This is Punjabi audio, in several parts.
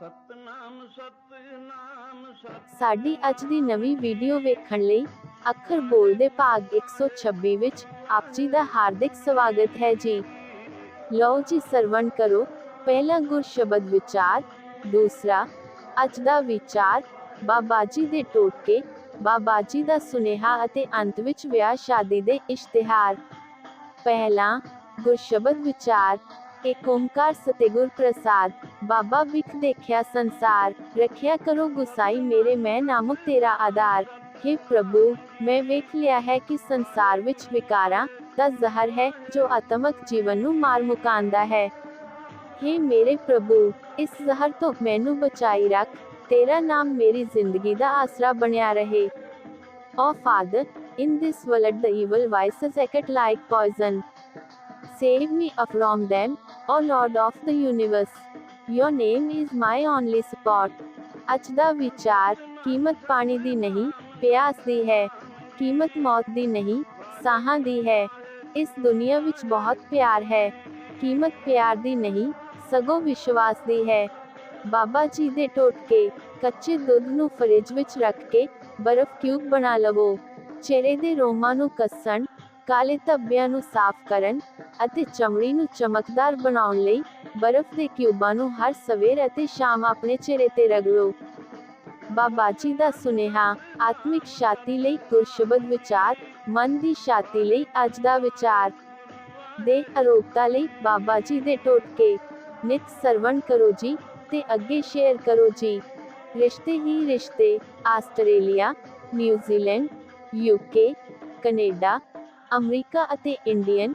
ਸਤਨਾਮ ਸਾਡੀ ਅੱਜ ਦੀ ਨਵੀਂ ਵੀਡੀਓ ਵੇਖਣ ਲਈ ਅੱਖਰ ਬੋਲਦੇ ਭਾਗ 126 ਵਿੱਚ ਆਪ ਜੀ ਦਾ ਹਾਰਦਿਕ ਸਵਾਗਤ ਹੈ ਜੀ। ਲਓ ਜੀ, ਸਰਵਣ ਕਰੋ। ਪਹਿਲਾ ਗੁਰ ਸ਼ਬਦ ਵਿਚਾਰ, ਦੂਸਰਾ, ਅੱਜ ਦਾ ਵਿਚਾਰ, ਬਾਬਾ ਜੀ ਦੇ ਟੋਟਕੇ, ਬਾਬਾ ਜੀ ਦਾ ਸੁਨੇਹਾ ਅਤੇ ਅੰਤ ਵਿੱਚ ਵਿਆਹ ਸ਼ਾਦੀ ਦੇ ਇਸ਼ਤਿਹਾਰ। ਪਹਿਲਾ ਗੁਰ ਸ਼ਬਦ ਵਿਚਾਰ ਏਕ ਓੰਕਾਰ ਸਤਿਗੁਰ ਪ੍ਰਸਾਦ ਬਾਬਾ ਵਿਖ ਦੇਖਿਆ ਸੰਸਾਰ ਰੱਖਿਆ ਕਰੋ ਗੁਸਾਈ ਮੇਰੇ ਮੈਂ ਨਾਮਕ ਤੇਰਾ ਆਧਾਰ हे ਪ੍ਰਭੂ ਮੈਂ ਵੇਖ ਲਿਆ ਹੈ ਕਿ ਸੰਸਾਰ ਵਿੱਚ ਵਿਕਾਰਾਂ ਦਾ ਜ਼ਹਰ ਹੈ ਜੋ ਆਤਮਕ ਜੀਵਨ ਨੂੰ ਮਾਰ ਮੁਕਾਂਦਾ ਹੈ हे ਮੇਰੇ ਪ੍ਰਭੂ ਇਸ ਜ਼ਹਰ ਤੋਂ ਮੈਨੂੰ ਬਚਾਈ ਰੱਖ ਤੇਰਾ ਨਾਮ ਮੇਰੀ ਜ਼ਿੰਦਗੀ ਦਾ ਆਸਰਾ ਬਣਿਆ ਰਹੇ oh father in this world the evil vices act like poison Save me from them, O Lord of the universe. Your name is my only support. ਅੱਜ ਦਾ ਵਿਚਾਰ ਕੀਮਤ ਪਾਣੀ ਦੀ ਨਹੀਂ ਪਿਆਸ ਦੀ ਹੈ। ਕੀਮਤ ਮੌਤ ਦੀ ਨਹੀਂ ਸਾਹਾਂ ਦੀ ਹੈ। ਇਸ ਦੁਨੀਆ ਵਿੱਚ ਬਹੁਤ ਪਿਆਰ ਹੈ। ਕੀਮਤ ਪਿਆਰ ਦੀ ਨਹੀਂ ਸਗੋਂ ਵਿਸ਼ਵਾਸ ਦੀ ਹੈ। ਬਾਬਾ ਜੀ ਦੇ ਟੋਟਕੇ ਕੱਚੇ ਦੁੱਧ ਨੂੰ ਫਰਿੱਜ ਵਿੱਚ ਰੱਖ ਕੇ ਬਰਫ਼ ਕਿਊਬ ਬਣਾ ਲਵੋ। ਚਿਹਰੇ ਦੇ ਰੋਮਾਂ ਨੂੰ ਕੱਸਣ ਕਾਲੇ ਧੱਬਿਆਂ ਨੂੰ ਸਾਫ਼ ਕਰਨ ਅਤੇ ਚਮੜੀ ਨੂੰ ਚਮਕਦਾਰ ਬਣਾਉਣ ਲਈ ਬਰਫ਼ ਦੇ ਕਿਊਬਾਂ ਨੂੰ ਹਰ ਸਵੇਰ ਅਤੇ ਸ਼ਾਮ ਆਪਣੇ ਚਿਹਰੇ ਤੇ ਰਗੜੋ। ਬਾਬਾ ਜੀ ਦਾ ਸੁਨੇਹਾ, ਆਤਮਿਕ ਸ਼ਾਂਤੀ ਲਈ ਗੁਰਸ਼ਬਦ ਵਿਚਾਰ, ਮਨ ਦੀ ਸ਼ਾਂਤੀ ਲਈ ਅੱਜ ਦਾ ਵਿਚਾਰ। ਦੇ ਅਰੋਗਤਾ ਲਈ ਬਾਬਾ ਜੀ ਦੇ ਟੋਟਕੇ। ਨਿਤ ਸਰਵਣ ਕਰੋ ਜੀ ਤੇ ਅੱਗੇ ਸ਼ੇਅਰ ਕਰੋ ਜੀ। ਰਿਸ਼ਤੇ ਹੀ ਰਿਸ਼ਤੇ, Australia New Zealand UK Canada, America ਅਤੇ ਇੰਡੀਅਨ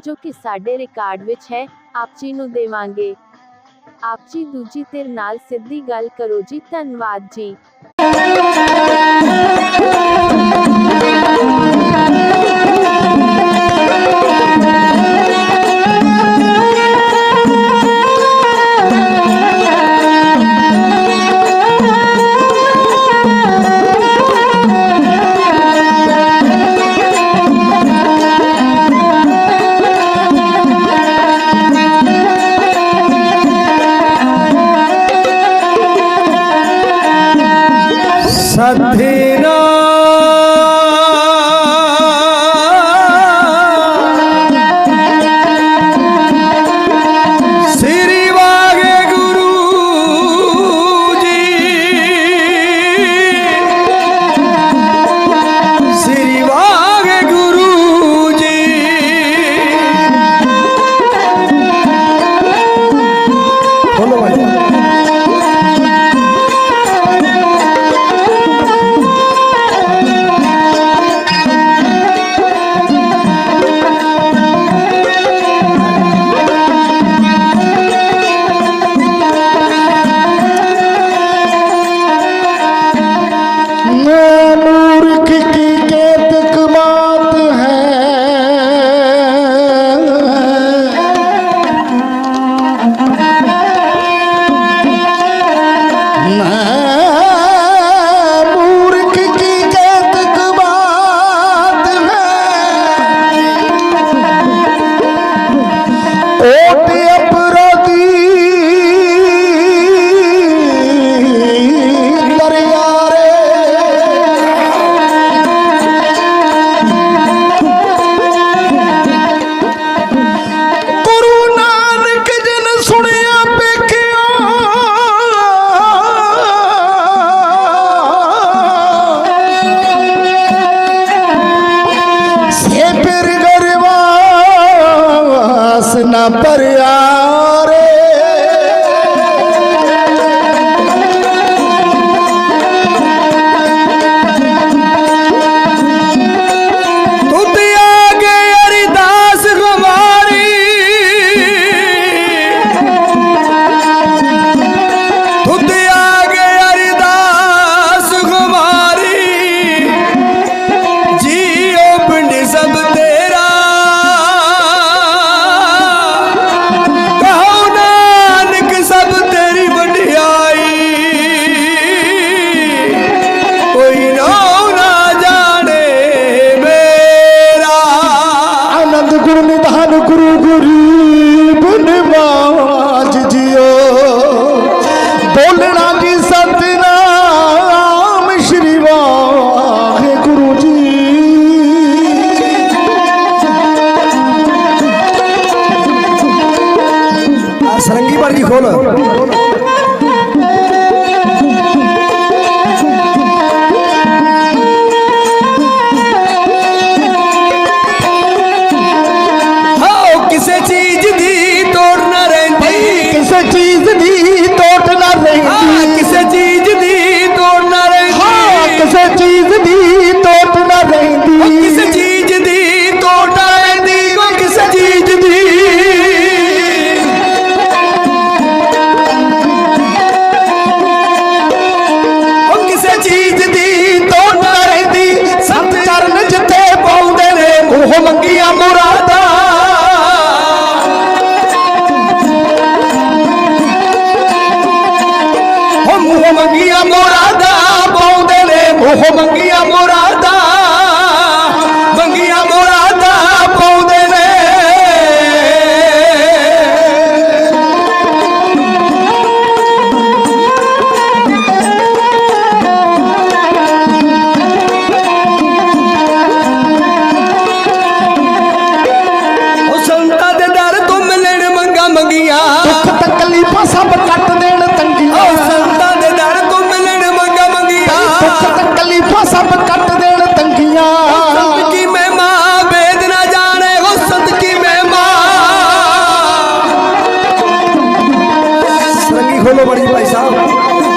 ਜੋ ਕਿ ਸਾਡੇ ਰਿਕਾਰਡ ਵਿੱਚ ਹੈ, ਆਪ ਜੀ ਨੂੰ ਦੇਵਾਂਗੇ। ਆਪ ਜੀ ਦੂਜੀ ਧਿਰ ਨਾਲ ਸਿੱਧੀ ਗੱਲ ਕਰੋ ਜੀ, ਧੰਨਵਾਦ ਜੀ। ਮੂੰਹ ਮੰਗੀਆਂ ਮੁਰਾਦਾ ਪਾਉਂਦੇ ਨੇ ਮੂੰਹ ਮੰਗੀਆਂ ਮੁਰਾਦਾ ਮੰਗੀਆਂ ਮੁਰਾਦਾ ਪਾਉਂਦੇ ਨੇ। ਉਹ ਸੰਤਾਂ ਦੇ ਦਰ ਤੋਂ ਮਿਲਣ ਮੰਗਾ ਮੰਗੀਆਂ। ਦੁੱਖ ਤਕਲੀਫਾਂ ਸਭ যাও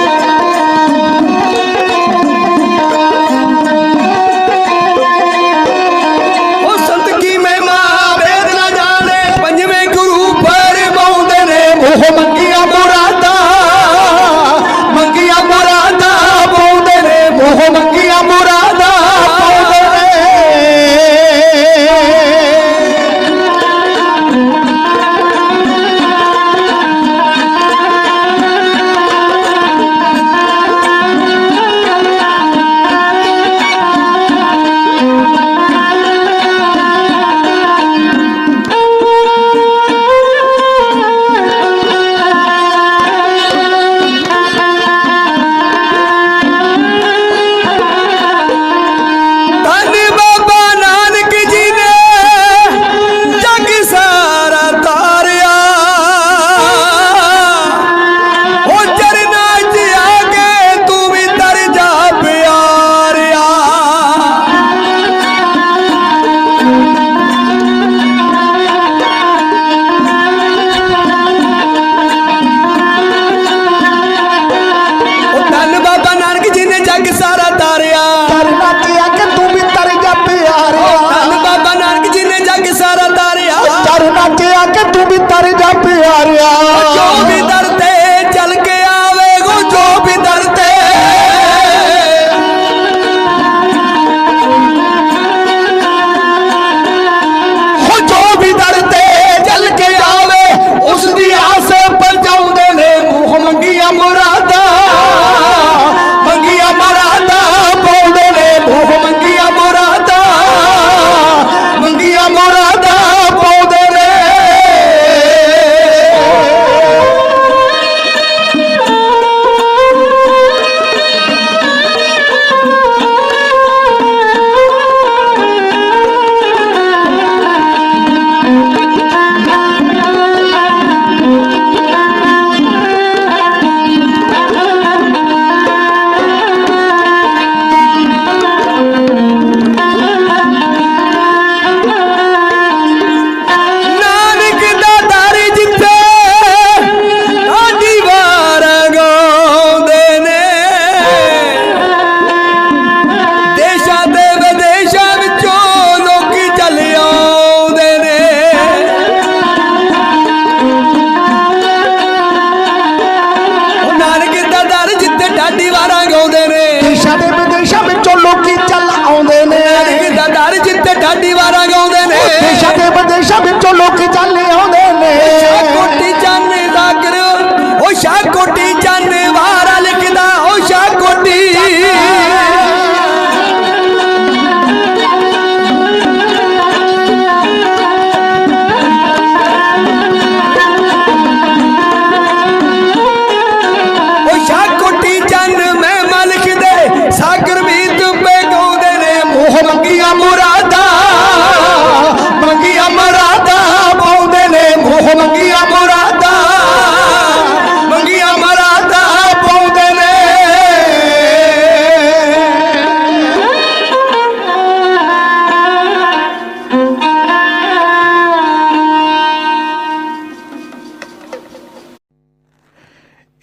Yeah.